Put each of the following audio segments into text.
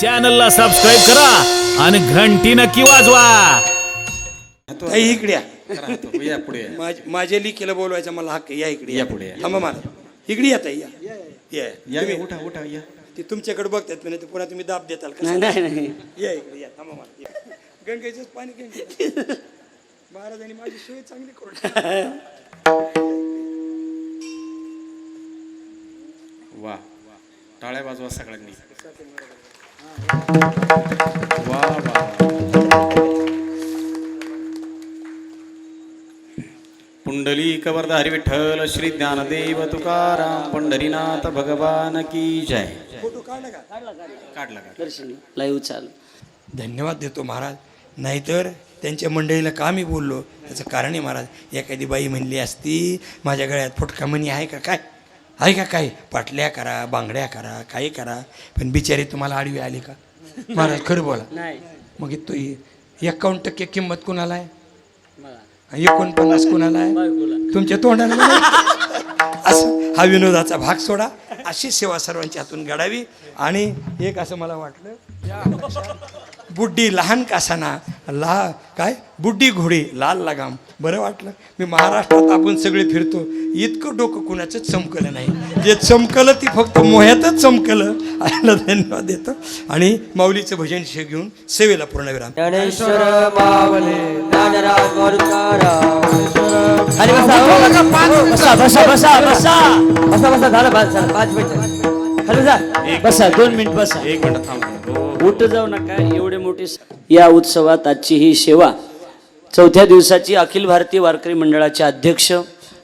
चॅनलला सबस्क्राईब करा आणि घंटी नक्की वाजवा. ताई इकडे या. या पुढे या. माझ- माझ्या लिखीला बोलवायचा मला हक्क आहे. या इकडे या. पुढे या. थांबा मला. इकडे या ताई या. या या. तुम्ही- उठा उठा या. ते तुमच्याकडे बघतात नाही तर पुन्हा तुम्ही दाब देताल का? नाही नाही नाही. या इकडे या. थांबा मला. या. गंगेचंच पाणी गंगे महाराजांनी माझी सोय चांगली करून वा. टाळ्या वाजवा सगळ्यांनी. वा वा पुंडली कवर्धारी विठ्ठल श्री ज्ञानदेव तुकाराम पंढरीनाथ भगवान की जय. फोटो काढला का काढला. काढला दर्शन लाईव्ह चालू. धन्यवाद देतो महाराज. नाहीतर त्यांच्या मंडळीला का मी बोललो? त्याचं कारण आहे महाराज एखादी बाई म्हणली असती माझ्या गळ्यात फुटका मणी आहे का? काय? आहे का काय पाटल्या करा बांगड्या करा काही करा. पण बिचारी तुम्हाला आडवी आली का? महाराज खरं बोला. मग तो एकावन्न टक्के किंमत कुणाला आहे? एकोणपन्नास कुणाला आहे? तुमच्या तोंडाला. असं हा विनोदाचा भाग सोडा. अशी सेवा सर्वांच्या हातून घडावी. आणि एक असं मला वाटलं. बुड्डी लहान कासाना ला काय? बुड्डी घोडी लाल लगाम. बरं वाटलं? मी महाराष्ट्रात आपण सगळे फिरतो. इतकं डोकं कुणाचं चमकलं नाही. जे चमकलं ती फक्त मोह्यातच चमकलं. आयला धन्यवाद देतो. आणि माऊलीचं भजन शे घेऊन सेवेला पूर्णविराम. खाली बसा बसा बसा बसा बसा बसा. बसा झालं बस झालं पाच मिनिट. खाली जा. बसा दोन मिनिट बसा. एक मिनिट थांब. हो उठ जाऊ नका एवढे मोठे या उत्सवात आजची ही सेवा. चौथ्या दिवसाची अखिल भारतीय वारकरी मंडळाचे अध्यक्ष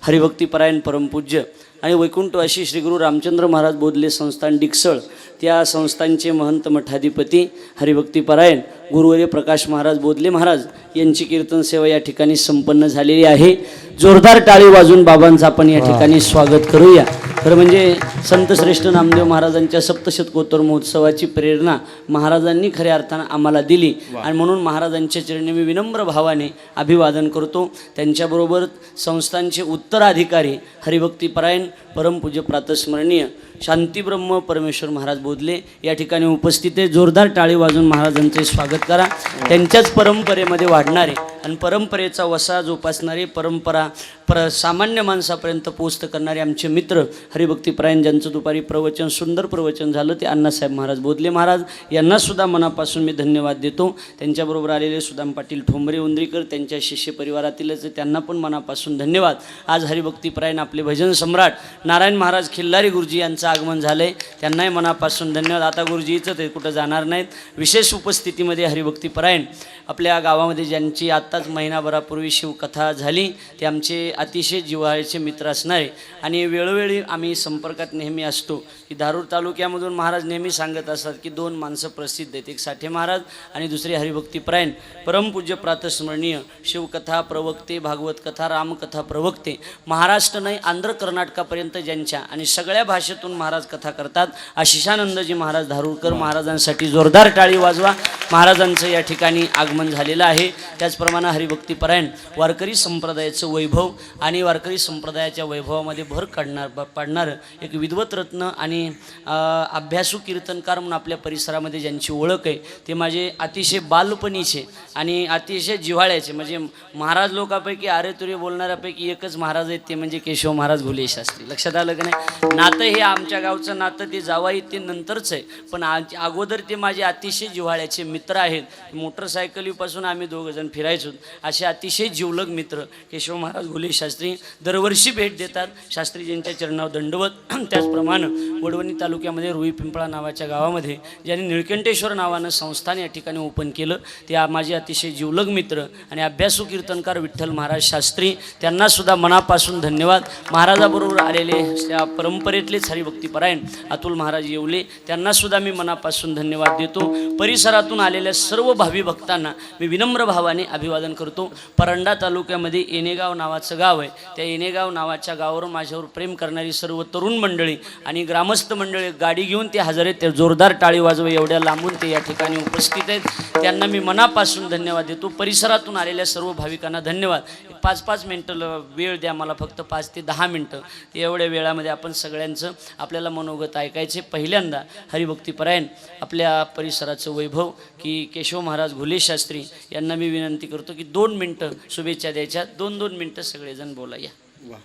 हरिभक्तीपरायण परमपूज्य आणि वैकुंठवासी श्री गुरु रामचंद्र महाराज बोधले संस्थान डिकसळ त्या संस्थानचे महंत मठाधिपती हरिभक्तीपरायण गुरुवर्य प्रकाश महाराज बोधले महाराज यांची कीर्तन सेवा या ठिकाणी संपन्न झालेली आहे. जोरदार टाळी वाजून बाबांचं आपण या ठिकाणी स्वागत करूया. खरं म्हणजे संत श्रेष्ठ नामदेव महाराजांच्या सप्तशतकोत्तर महोत्सवाची प्रेरणा महाराजांनी खऱ्या अर्थानं आम्हाला दिली. आणि म्हणून महाराजांच्या चरणी मी विनम्र भावाने अभिवादन करतो. त्यांच्याबरोबर संस्थांचे उत्तराधिकारी हरिभक्तीपरायण परमपूज्य प्रातस्मरणीय शांतीब्रह्म परमेश्वर महाराज बोधले. या ठिकाणी उपस्थित आहे जोरदार टाळी वाजून महाराजांचे स्वागत करा. त्यांच्याच परंपरेमध्ये वाढणारे आणि परंपरेचा वसा जोपासणारे परंपरा प्र सामान्य माणसापर्यंत पोचत करणारे आमचे मित्र हरिभक्तीपरायण ज्यांचं दुपारी प्रवचन सुंदर प्रवचन झालं ते अण्णासाहेब महाराज बोधले. महाराज यांनासुद्धा मनापासून मी धन्यवाद देतो. त्यांच्याबरोबर आलेले सुदाम पाटील ठोंबरे उंद्रीकर त्यांच्या शिष्य परिवारातीलच त्यांना पण मनापासून धन्यवाद. आज हरिभक्तीपरायण आपले भजन सम्राट नारायण महाराज खिल्लारी गुरुजी यांचं आगमन झालं आहे त्यांनाही मनापासून धन्यवाद. आता गुरुजीचं ते कुठं जाणार नाहीत. विशेष उपस्थितीमध्ये हरिभक्तीपरायण आपल्या गावामध्ये ज्यांची आत्ताच महिनाभरापूर्वी शिवकथा झाली ते आमचे अतिशय जिव्हाळ्याचे मित्र असणारे. आणि वेळोवेळी आम्ही संपर्कात नेहमी असतो. की धारूर तालुक्यामधून महाराज नेहमी सांगत असतात की दोन माणसं प्रसिद्ध आहेत. एक साठे महाराज आणि दुसरे हरिभक्तीपरायण परमपूज्य प्रातस्मरणीय शिवकथा प्रवक्ते भागवत कथा रामकथा प्रवक्ते. महाराष्ट्र नाही आंध्र कर्नाटकापर्यंत ज्यांच्या आणि सगळ्या भाषेतून महाराज कथा करतात. आशिषानंदजी महाराज धारूरकर महाराजांसाठी जोरदार टाळी वाजवा. महाराजांचं या ठिकाणी आगमन झालेलं आहे. त्याचप्रमाणे हरिभक्तीपरायण वारकरी संप्रदायाचं वैभव आणि वारकरी संप्रदायाच्या वैभवामध्ये भर काढणार ब- पाडणारं एक विद्वतरत्न आणि अभ्यासू कीर्तनकार म्हणून आपल्या परिसरामध्ये ज्यांची ओळख आहे ते माझे अतिशय बालपणीचे आणि अतिशय जिव्हाळ्याचे. म्हणजे महाराज लोकांपैकी आरे तुरे बोलणाऱ्यापैकी एकच महाराज आहेत ते म्हणजे केशव महाराज घुले शास्त्री. लक्षात आलं की नाही? नातं हे आमच्या गावचं नातं ते जावाई ते नंतरच आहे. पण अगोदर ते माझे अतिशय जिव्हाळ्याचे मित्र आहेत. मोटरसायकलीपासून आम्ही दोघं जण फिरायचो. असे अतिशय जीवलग मित्र केशव महाराज घुले शास्त्री दरवर्षी भेट देतात. शास्त्रीजींच्या चरणावर दंडवत. त्याचप्रमाणे वडवणी तालुक्यामध्ये रुई पिंपळा नावाच्या गावामध्ये ज्यांनी निळकंठेश्वर नावानं संस्थान या ठिकाणी ओपन केलं. ते माझे अतिशय जीवलग मित्र आणि अभ्यासू कीर्तनकार विठ्ठल महाराज शास्त्री त्यांना सुद्धा मनापासून धन्यवाद. महाराजाबरोबर आलेले त्या परंपरेतलेच हरिभक्तीपरायण अतुल महाराज येवले त्यांना सुद्धा मी मनापासून धन्यवाद देतो. परिसरातून आलेल्या सर्व भावी भक्तांना मी विनम्र भावाने अभिवादन करतो. परंडा तालुक्यामध्ये येणेगाव नावाचं गाव आहे. त्या येणेगाव नावाच्या गावावर माझ्यावर प्रेम करणारी सर्व तरुण मंडळी आणि ग्रामस्थ मंडळी गाडी घेऊन ते हजर आहेत. ते जोरदार टाळी वाजवे एवढ्या लांबून ते या ठिकाणी उपस्थित आहेत. त्यांना मी मनापासून धन्यवाद देतो. परिसरातून आलेल्या सर्व भाविकांना धन्यवाद. पाच पाच मिनटं ल- वेळ द्या मला फक्त पाच ते दहा मिनटं. एवढ्या वेळामध्ये आपण सगळ्यांचं आपल्याला मनोगत ऐकायचे. पहिल्यांदा हरिभक्तीपरायण आपल्या परिसराचं वैभव की केशव महाराज घुले शास्त्री यांना मी विनंती करतो की दोन मिनटं शुभेच्छा द्यायच्या. दोन दोन मिनटं सगळेजण बोला या. वा.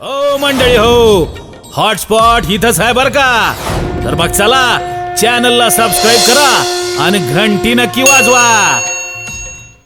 हो मंडळी हो. हॉटस्पॉट इथंच आहे बर का. तर मग चला चॅनलला सबस्क्राईब करा आणि घंटी नक्की वाजवा.